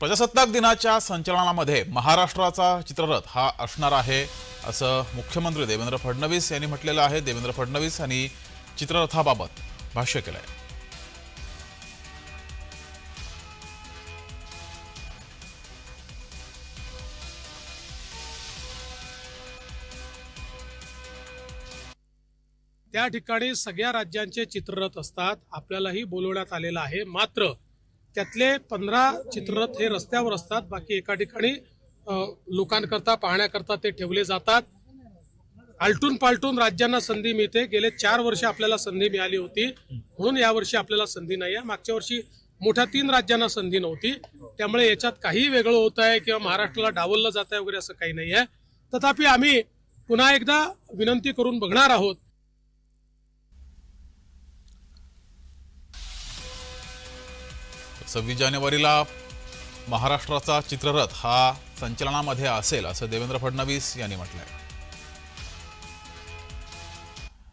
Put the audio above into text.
प्रजासत्ताक दिनाच्या संचलनामध्ये महाराष्ट्राचा चित्ररथ हा असणार आहे असं मुख्यमंत्री देवेंद्र फडणवीस यांनी म्हटलेलं आहे. देवेंद्र फडणवीस यांनी चित्ररथाबाबत भाष्य केलं आहे त्या ठिकाणी सगळ्या राज्यांचे चित्ररथ असतात. आपल्यालाही बोलवण्यात आलेलं आहे. मात्र त्यातले पंधरा चित्ररथ हे रस्त्यावर असतात. बाकी एका ठिकाणी लोकांकरता पाहण्याकरता ते ठेवले जातात. आलटून पालटून राज्यांना संधी मिळते. गेले चार वर्ष आपल्याला संधी मिळाली होती. म्हणून यावर्षी आपल्याला संधी नाही आहे मागच्या वर्षी मोठ्या तीन राज्यांना संधी नव्हती. त्यामुळे याच्यात काही वेगळं होत आहे किंवा महाराष्ट्राला डावललं जात आहे वगैरे असं काही नाही आहे तथापि आम्ही पुन्हा एकदा विनंती करून बघणार आहोत सव्वीस जानेवारीला महाराष्ट्राचा चित्ररथ हा संचलनामध्ये असेल असं देवेंद्र फडणवीस यांनी म्हटलं आहे